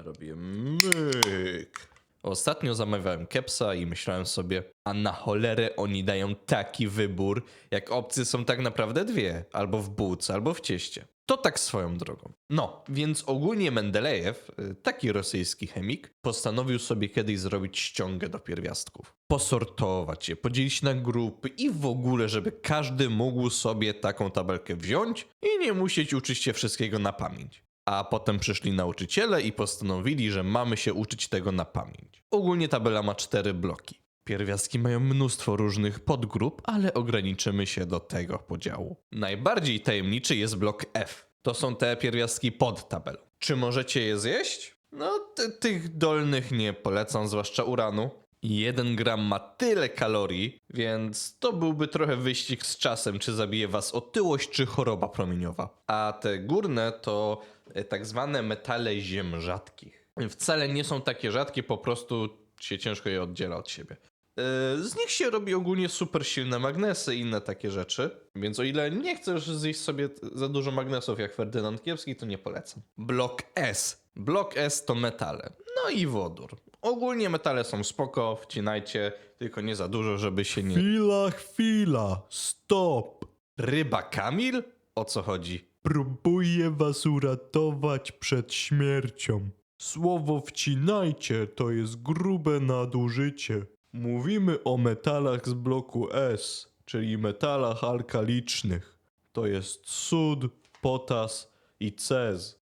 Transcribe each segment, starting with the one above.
Robię myk. Ostatnio zamawiałem kepsa i myślałem sobie, a na cholerę oni dają taki wybór, jak opcje są tak naprawdę dwie, albo w bułce, albo w cieście. To tak swoją drogą. No, więc ogólnie Mendelejew, y, taki rosyjski chemik, postanowił sobie kiedyś zrobić ściągę do pierwiastków. Posortować je, podzielić na grupy i w ogóle, żeby każdy mógł sobie taką tabelkę wziąć i nie musieć uczyć się wszystkiego na pamięć. A potem przyszli nauczyciele i postanowili, że mamy się uczyć tego na pamięć. Ogólnie tabela ma cztery bloki. Pierwiastki mają mnóstwo różnych podgrup, ale ograniczymy się do tego podziału. Najbardziej tajemniczy jest blok F. To są te pierwiastki pod tabelą. Czy możecie je zjeść? No, ty- tych dolnych nie polecam, zwłaszcza uranu. 1 gram ma tyle kalorii, więc to byłby trochę wyścig z czasem, czy zabije was otyłość, czy choroba promieniowa. A te górne to e, tak zwane metale ziem rzadkich. Wcale nie są takie rzadkie, po prostu się ciężko je oddziela od siebie. E, Z nich się robi ogólnie super silne magnesy i inne takie rzeczy, więc o ile nie chcesz zjeść sobie za dużo magnesów jak Ferdynand Kiepski, to nie polecam. Blok S. Blok S to metale. No i wodór. Ogólnie metale są spoko, wcinajcie, tylko nie za dużo, żeby się nie... Chwila, chwila, stop. Ryba Kamil? O co chodzi? Próbuję was uratować przed śmiercią. Słowo wcinajcie to jest grube nadużycie. Mówimy o metalach z bloku S, czyli metalach alkalicznych. To jest sód, potas i cez.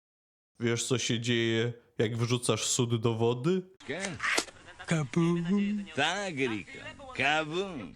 Wiesz co się dzieje, jak wrzucasz sód do wody? Tak, Rika. Kabum.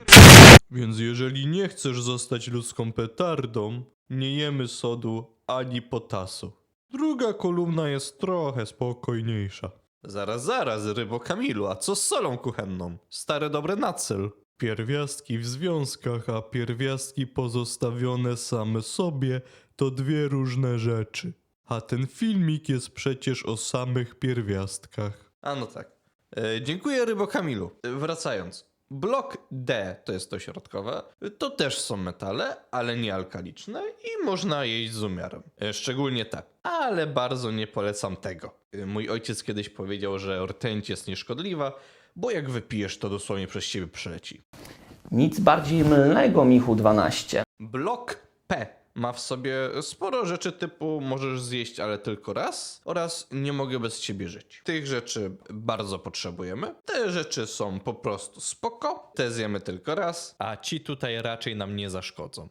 Więc jeżeli nie chcesz zostać ludzką petardą, nie jemy sodu ani potasu. Druga kolumna jest trochę spokojniejsza. Zaraz, zaraz, rybo Kamilu, a co z solą kuchenną? Stary dobry nacel. Pierwiastki w związkach, a pierwiastki pozostawione same sobie to dwie różne rzeczy. A ten filmik jest przecież o samych pierwiastkach. A no tak. E, dziękuję Rybo Kamilu. E, wracając. Blok D to jest to środkowe. To też są metale, ale nie alkaliczne i można jeść z umiarem. E, szczególnie te. Ale bardzo nie polecam tego. E, mój ojciec kiedyś powiedział, że rtęć jest nieszkodliwa, bo jak wypijesz, to dosłownie przez ciebie przeleci. Nic bardziej mylnego, Michu 12. Blok P ma w sobie sporo rzeczy typu możesz zjeść, ale tylko raz oraz nie mogę bez ciebie żyć. Tych rzeczy bardzo potrzebujemy. Te rzeczy są po prostu spoko, te zjemy tylko raz, a ci tutaj raczej nam nie zaszkodzą.